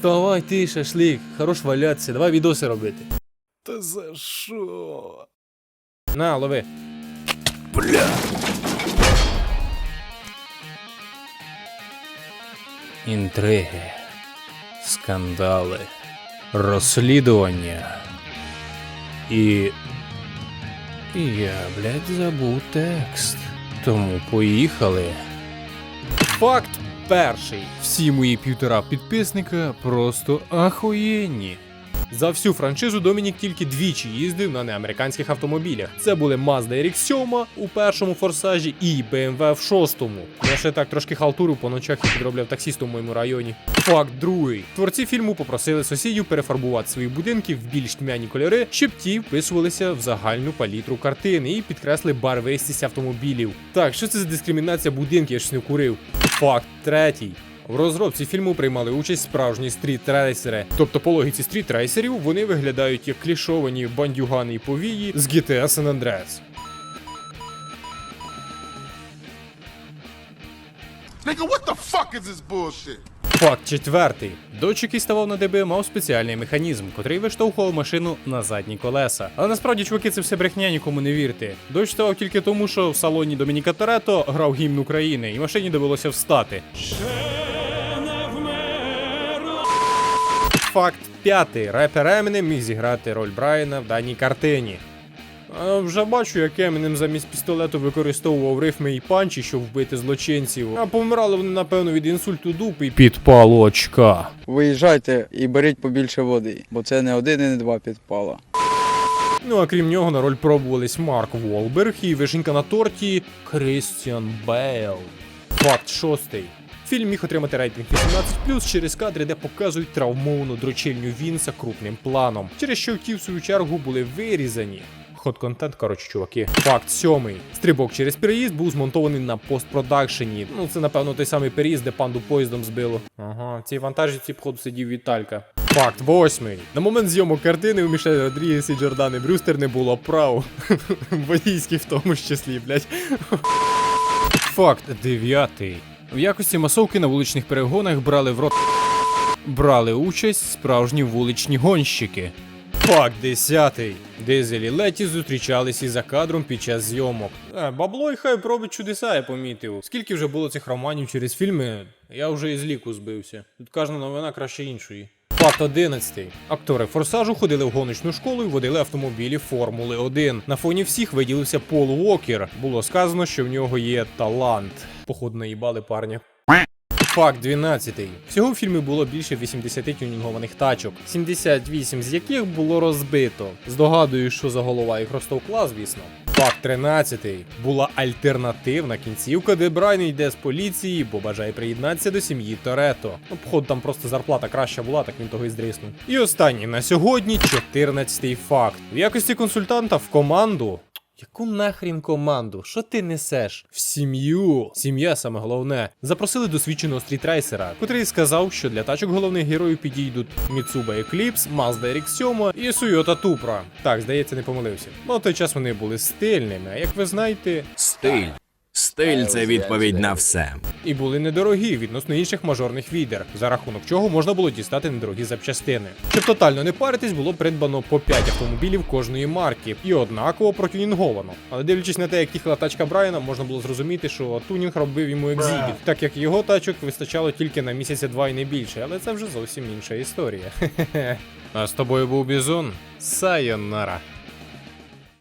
Вставай ти, шашлик, хорош валятися, давай відоси робити. Та за що? На, лови. Бля. Інтриги, скандали, розслідування. І. І я, блядь, забув текст. Тому поїхали. Факт перший. Всі мої півтора підписника просто ахуєнні. За всю франшизу Домінік тільки двічі їздив на неамериканських автомобілях. Це були Mazda RX-7 у першому форсажі і BMW в шостому. Я ще так трошки халтурив по ночах підробляв таксістом у моєму районі. Факт другий. Творці фільму попросили сусідів перефарбувати свої будинки в більш тьмяні кольори, щоб ті вписувалися в загальну палітру картини і підкресли барвистість автомобілів. Так, що це за дискримінація будинків? Я ж не курив. Факт третій. В розробці фільму приймали участь справжні стріт-рейсери. Тобто по логіці стріт-рейсерів вони виглядають як клішовані бандюгани і повії з GTA San Andreas. Nigga, what the fuck is this bullshit? Факт четвертий. Дочь, який ставав на ДБ, мав спеціальний механізм, котрий виштовхував машину на задні колеса. Але насправді, чуваки, це все брехня, нікому не вірте. Дощ ставав тільки тому, що в салоні Домініка Торетто грав гімн України, і машині довелося встати. Факт п'ятий. Репер Емінем міг зіграти роль Брайана в даній картині. Вже бачу, як Емінем замість пістолету використовував рифми і панчі, щоб вбити злочинців. А помирали вони, напевно, від інсульту дупи і підпалу очка. Виїжджайте і беріть побільше води, бо це не один і не два підпала. Ну а крім нього на роль пробувались Марк Волберг і вишенька на торті Крістіан Бейл. Факт шостий. Фільм міг отримати рейтинг 18 через кадри, де показують травмовану дрочильню Вінса крупним планом, через що ті, в свою чергу, були вирізані. Ход контент, коротше, чуваки. Факт сьомий. Стрибок через переїзд був змонтований на постпродакшені. Ну, це, напевно, той самий переїзд, де панду поїздом збило. Ага, в цій вантажівці, походу, сидів Віталька. Факт восьмий. На момент зйомок картини у Мішель Родрігес і Джордани Брюстер не було прав. Водійських в тому ж числі, блядь. Факт дев'ятий. В якості масовки на вуличних перегонах брали в рот. Брали участь справжні вуличні гонщики. Факт десятий. Дизель і Леті зустрічались із за кадром під час зйомок. Е, бабло і хай пробить чудеса, я помітив. Скільки вже було цих романів через фільми, я вже із ліку збився. Тут кожна новина краще іншої. Факт 11. Актори форсажу ходили в гоночну школу і водили автомобілі Формули 1. На фоні всіх виділився Пол Уокер. Було сказано, що в нього є талант. Походу, наїбали парня. Факт 12. Всього в фільмі було більше 80 тюнінгованих тачок, 78 з яких було розбито. Здогадую, що за голова їх розтовкла, звісно. Факт 13. Була альтернативна кінцівка, де Брайан йде з поліції, бо бажає приєднатися до сім'ї Торетто. Ну, походу, там просто зарплата краща була, так він того і здріснув. І останній на сьогодні 14 факт. В якості консультанта в команду Яку нахрін команду? Що ти несеш? В сім'ю. Сім'я саме головне. Запросили досвідченого стрітрайсера, котрий сказав, що для тачок головних героїв підійдуть Mitsuba Eclipse, Mazda RX-7 і Toyota Tupra. Так, здається, не помилився. На той час вони були стильними, а як ви знаєте, Стиль. Стиль це відповідь на все. і були недорогі відносно інших мажорних відер, за рахунок чого можна було дістати недорогі запчастини. Щоб тотально не паритись, було придбано по 5 автомобілів кожної марки і однаково протюнінговано. Але дивлячись на те, як їхала тачка Брайана, можна було зрозуміти, що тунінг робив йому екзібіт, так як його тачок вистачало тільки на місяця два і не більше, але це вже зовсім інша історія. А з тобою був Бізон. Сайонара.